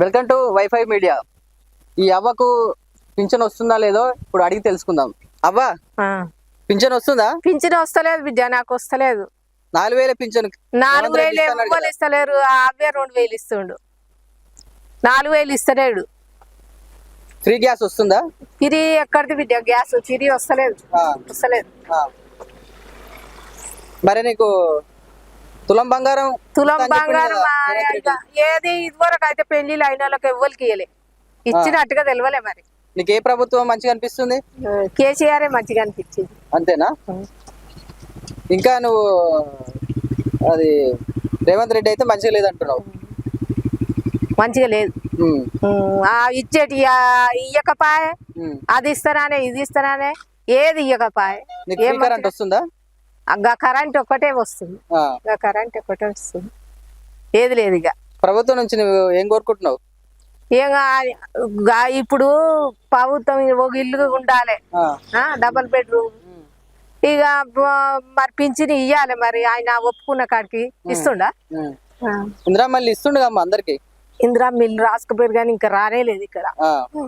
Welcome to wifi media. ఈ అవ్వకు pension వస్తుందా లేదో ఇప్పుడు అడిగి తెలుసుకుందాం. అవ్వ. పింఛన్ వస్తుందా? పింఛన్ వస్తలేదు బిడ్డ నాకు వస్తలేదు. నాలుగు వేల పింఛన్ నాలుగు వేలు ఎవ్వరు ఇస్తలేరు? అవే రెండు వేలు ఇస్తుండు. నాలుగు వేలు ఇస్తలేడు. ఫ్రీ గ్యాస్ వస్తుందా? తిరిగి ఎక్కడిది బిడ్డ గ్యాస్ తిరిగి వస్తలేదు. వస్తలేదు. మరి నీకు తులం బంగారం తులం బంగారం. ఏది ఇదివరకు అయితే పెళ్ళిళ్ళు అయిన వాళ్ళకి ఎవ్వరికి ఇయ్యలే. ఇచ్చినట్టుగా తెలియలే మరి. నీకు ఏ ప్రభుత్వం మంచిగా అనిపిస్తుంది? కేసీఆర్ మంచిగా అనిపించింది. అంతేనా? ఇంకా నువ్వు అది రేవంత్ రెడ్డి అయితే మంచిగా లేదంటున్నావు. మంచిగా లేదు. ఇచ్చేటి ఇయ్యకపాయ. అది ఇస్తారానే ఇది ఇస్తారానే ఏది ఇయ్యకపాయ వస్తుందా కరెంట్ ఒక్కటే వస్తుంది. కరెంట్ ఒక్కటే వస్తుంది. ఏది లేదు ఇక ప్రభుత్వం నుంచి నువ్వు ఏం కోరుకుంటున్నావు? ఏం ఇప్పుడు ప్రభుత్వం ఒక ఇల్లు ఉండాలి. Double bedroom. ఇక మరి పింఛన్ ఇయ్యాలి మరి ఆయన ఒప్పుకున్న కాడికి ఇస్తుండా. ఇందిరా మళ్ళీ ఇస్తుండగా అందరికి? ఇందిరా మిల్లు రాసుకుపోయారు కానీ ఇంకా రానే లేదు ఇక్కడ.